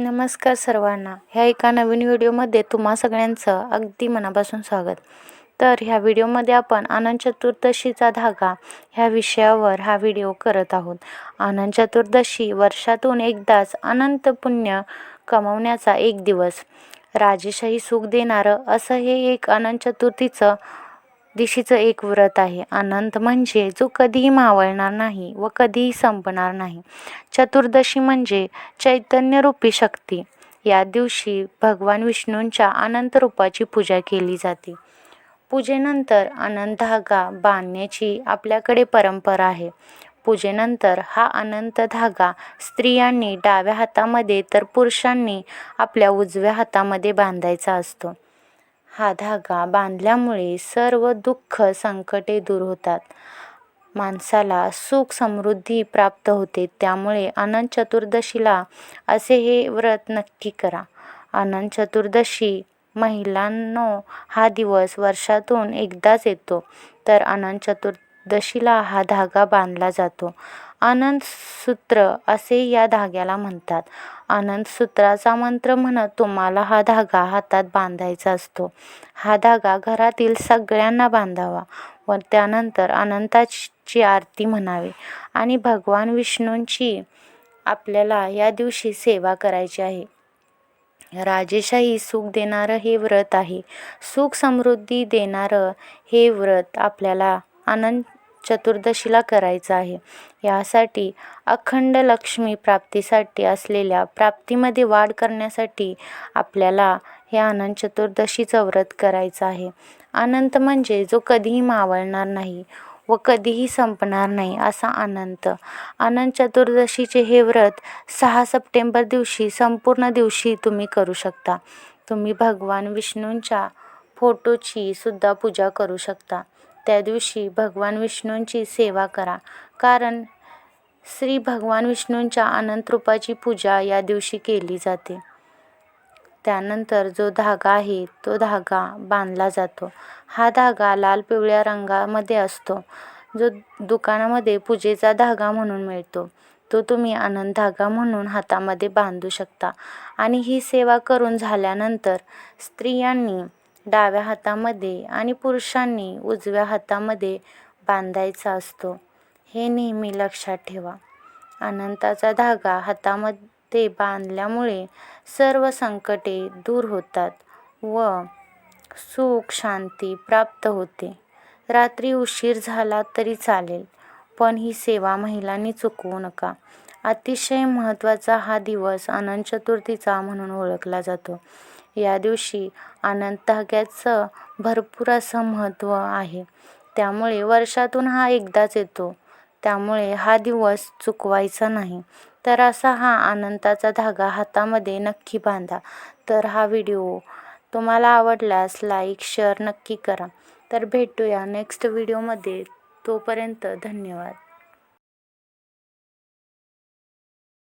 नमस्कार सर्वांना. ह्या एका नवीन व्हिडिओमध्ये तुम्हा सगळ्यांचं अगदी मनापासून स्वागत. तर ह्या व्हिडिओमध्ये आपण आनंद चतुर्दशीचा धागा ह्या विषयावर हा व्हिडिओ करत आहोत. आनंद चतुर्दशी वर्षातून एकदाच अनंत पुण्य कमवण्याचा एक दिवस. राजेशाही सुख देणारं असं हे एक अनंत चतुर्थीचं दिशीचं एक व्रत आहे. अनंत म्हणजे जो कधीही मावळणार नाही व कधीही संपणार नाही. चतुर्दशी म्हणजे चैतन्यरूपी शक्ती. या दिवशी भगवान विष्णूंच्या अनंत रूपाची पूजा केली जाते. पूजेनंतर अनंत धागा बांधण्याची आपल्याकडे परंपरा आहे. पूजेनंतर हा अनंत धागा स्त्रियांनी डाव्या हातामध्ये तर पुरुषांनी आपल्या उजव्या हातामध्ये बांधायचा असतो. हा धागा बांधल्यामुळे सर्व दुःख संकटे दूर होतात. माणसाला सुख समृद्धी प्राप्त होते त्यामुळे अनंत चतुर्दशीला असे हे व्रत नक्की करा. अनंत चतुर्दशी महिलांनो हा दिवस वर्षातून एकदाच येतो. तर अनंत दशीला हा धागा बांधला जातो. अनंत सूत्र असे या धाग्याला म्हणतात. आनंद सूत्राचा मंत्र म्हणत तुम्हाला हा धागा हातात बांधायचा असतो. हा धागा घरातील सगळ्यांना बांधावा व त्यानंतर अनंताची आरती म्हणावी आणि भगवान विष्णूंची आपल्याला या दिवशी सेवा करायची आहे. राजेशाही सुख देणारं हे व्रत आहे. सुख समृद्धी देणारं हे व्रत आपल्याला आनंद चतुर्दशीला करायचं आहे. यासाठी अखंड लक्ष्मी प्राप्तीसाठी असलेल्या प्राप्तीमध्ये वाढ करण्यासाठी आपल्याला हे अनंत चतुर्दशीचं व्रत करायचं आहे. अनंत म्हणजे जो कधीही मावळणार नाही व कधीही संपणार नाही असा अनंत. अनंत चतुर्दशीचे हे व्रत सहा सप्टेंबर दिवशी संपूर्ण दिवशी तुम्ही करू शकता. तुम्ही भगवान विष्णूंच्या फोटोची सुद्धा पूजा करू शकता. त्या दिवशी भगवान विष्णूंची सेवा करा. कारण श्री भगवान विष्णूंच्या अनंत रूपाची पूजा या दिवशी केली जाते. त्यानंतर जो धागा आहे तो धागा बांधला जातो. हा धागा लाल पिवळ्या रंगामध्ये असतो. जो दुकानामध्ये पूजेचा धागा म्हणून मिळतो. तो तुम्ही आनंद धागा म्हणून हातामध्ये बांधू शकता. आणि ही सेवा करून झाल्यानंतर स्त्रियांनी डाव्या हातामध्ये आणि पुरुषांनी उजव्या हातामध्ये बांधायचा असतो. हे नेहमी लक्षात ठेवा. अनंताचा धागा हातामध्ये बांधल्यामुळे सर्व संकटे दूर होतात व सुख शांती प्राप्त होते. रात्री उशीर झाला तरी चालेल पण ही सेवा महिलांनी चुकवू नका. अतिशय महत्त्वाचा हा दिवस अनंत चतुर्थीचा म्हणून ओळखला जातो. या दिवशी अनंतधाग्याचं भरपूर असं महत्त्व आहे. त्यामुळे वर्षातून हा एकदाच येतो. त्यामुळे हा दिवस चुकवायचा नाही. तर असा हा आनंदाचा धागा हातामध्ये नक्की बांधा. तर हा व्हिडिओ तुम्हाला आवडल्यास लाईक शेअर नक्की करा. तर भेटूया नेक्स्ट व्हिडिओमध्ये. तोपर्यंत धन्यवाद.